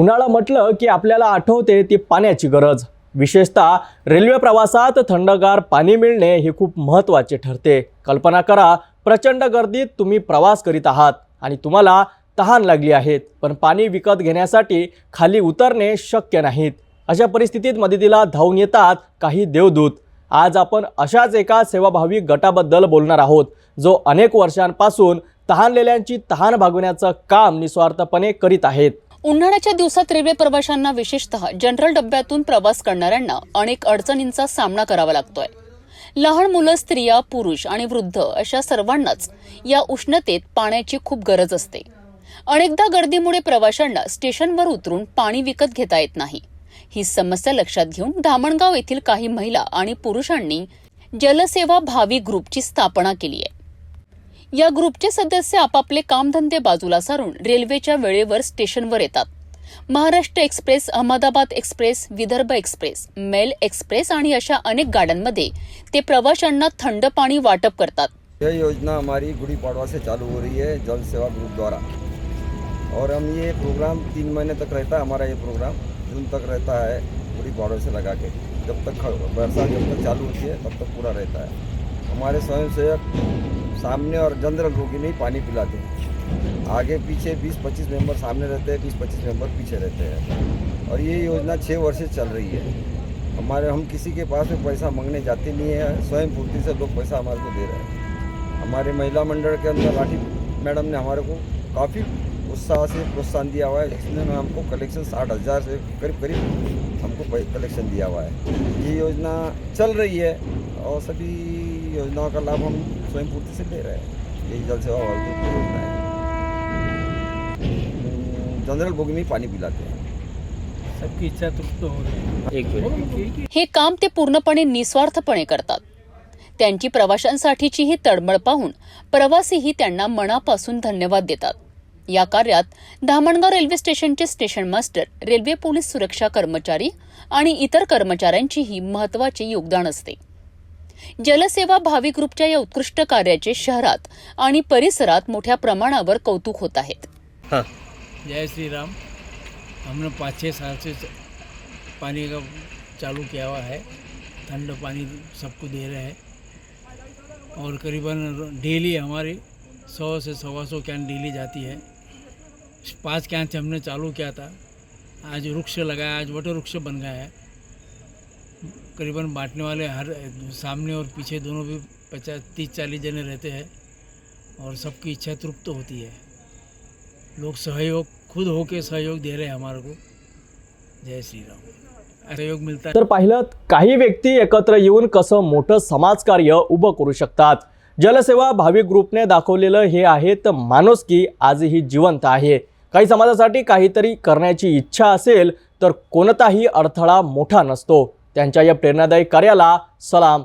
उन्हाळा म्हटलं की आपल्याला आठवते ती पाण्याची गरज. विशेषतः रेल्वे प्रवासात थंडगार पाणी मिळणे हे खूप महत्त्वाचे ठरते. कल्पना करा प्रचंड गर्दीत तुम्ही प्रवास करीत आहात आणि तुम्हाला तहान लागली आहेत पण पाणी विकत घेण्यासाठी खाली उतरणे शक्य नाहीत. अशा परिस्थितीत मदतीला धावून येतात काही देवदूत. आज आपण अशाच एका सेवाभावी गटाबद्दल बोलणार आहोत जो अनेक वर्षांपासून तहानलेल्यांची तहान भागवण्याचं काम निस्वार्थपणे करीत आहेत. उन्हाळ्याच्या दिवसात रेल्वे प्रवाशांना विशेषतः जनरल डब्यातून प्रवास करणाऱ्यांना अनेक अडचणींचा सामना करावा लागतोय. लहान मुलं स्त्रिया पुरुष आणि वृद्ध अशा सर्वांनाच या उष्णतेत पाण्याची खूप गरज असते. अनेकदा गर्दीमुळे प्रवाशांना स्टेशनवर उतरून पाणी विकत घेता येत नाही. ही समस्या लक्षात घेऊन धामणगाव येथील काही महिला आणि पुरुषांनी जलसेवा भावी ग्रुपची स्थापना केली आहे. या ग्रुपचे सदस्य आपापले कामधंदे बाजूला सारून रेल्वेच्या वेळेवर स्टेशनवर येतात. Maharashtra express Ahmedabad express Vidarbha express mail express आणि अशा अनेक गाड्यांमध्ये ते प्रवाशांना थंड पाणी वाटप करतात. यह योजना हमारी गुड़ी पाड़वा से चालू हो रही है जल सेवा ग्रुप द्वारा। और हम ये प्रोग्राम तीन महीने तक रहता है हमारा ये प्रोग्राम जून तक रहता है गुड़ी पाड़वा से लगा के। जब तक बरसात जब तक चालू होती है तब तक पूरा रहता है। हमारे स्वयंसेवक सामने और जनरल रोगी नहीं, पानी पिलाते हैं। आगे, पीछे 20-25 मेंबर सामने रहते हैं 20-25 मेंबर पीछे रहते हैं। और ये योजना छः वर्ष से चल रही है। हमारे, हम किसी के पास में पैसा मांगने जाते नहीं है स्वयं पूर्ति से लोग पैसा हमारे को दे रहे हैं। हमारे महिला मंडल के अंदर लाठी मैडम ने हमारे को काफ़ी उत्साह से प्रोत्साहन दिया हुआ है, जिसमें हमको कलेक्शन साठ हज़ार से करीब करीब हमको कलेक्शन दिया हुआ है। ये योजना चल रही है और सभी योजनाओं का लाभ हम स्वयं पूर्ति से ले रहे हैं यही जल सेवा वाली की योजना है हम्म, जनरल बोगी में ही पानी पिलाते सबकी इच्छा तृप्त हो है हे काम ते पूर्णपणे निस्वार्थपणे करतात. त्यांची प्रवाशांसाठीची ही तळमळ पाहून प्रवासीही त्यांना मनापासून धन्यवाद देतात. या कार्यात धामणगाव रेल्वे स्टेशनचे स्टेशन मास्टर रेल्वे पोलीस सुरक्षा कर्मचारी आणि इतर कर्मचाऱ्यांचीही महत्त्वाचे योगदान असते. जलसेवा भावी ग्रुपच्या या उत्कृष्ट कार्याचे शहरात आणि परिसरात मोठ्या प्रमाणावर कौतुक होत आहेत. जय श्री राम हमने पाँच छः साल से पानी का चालू किया हुआ है. ठंड पानी सबको दे रहे हैं. और करीबन डेली हमारी सौ से सवा सौ कैन डेली जाती है. पाँच कैन से हमने चालू किया था. आज वृक्ष लगाया आज वट वृक्ष बन गया है. करीबन बांटने वाले हर सामने और पीछे दोनों भी पचास तीस चालीस जने रहते हैं और सबकी इच्छा तृप्त होती है। लोग सहयोग खुद होके सहयोग दे रहे हैं हमारे को। जय श्री राम। सहयोग मिलता तर पाहिलं काही व्यक्ती एकत्र येऊन कसं मोठं समाजकार्य उभं करू शकतात? जलसेवा भावी ग्रुपने दाखवलेलं हे आहे तर माणुसकी आजही जिवंत आहे? काही समाजासाठी काहीतरी करण्याची इच्छा असेल तर कोणताही अडथळा मोठा नसतो. त्यांच्या या प्रेरणादायी कार्याला सलाम.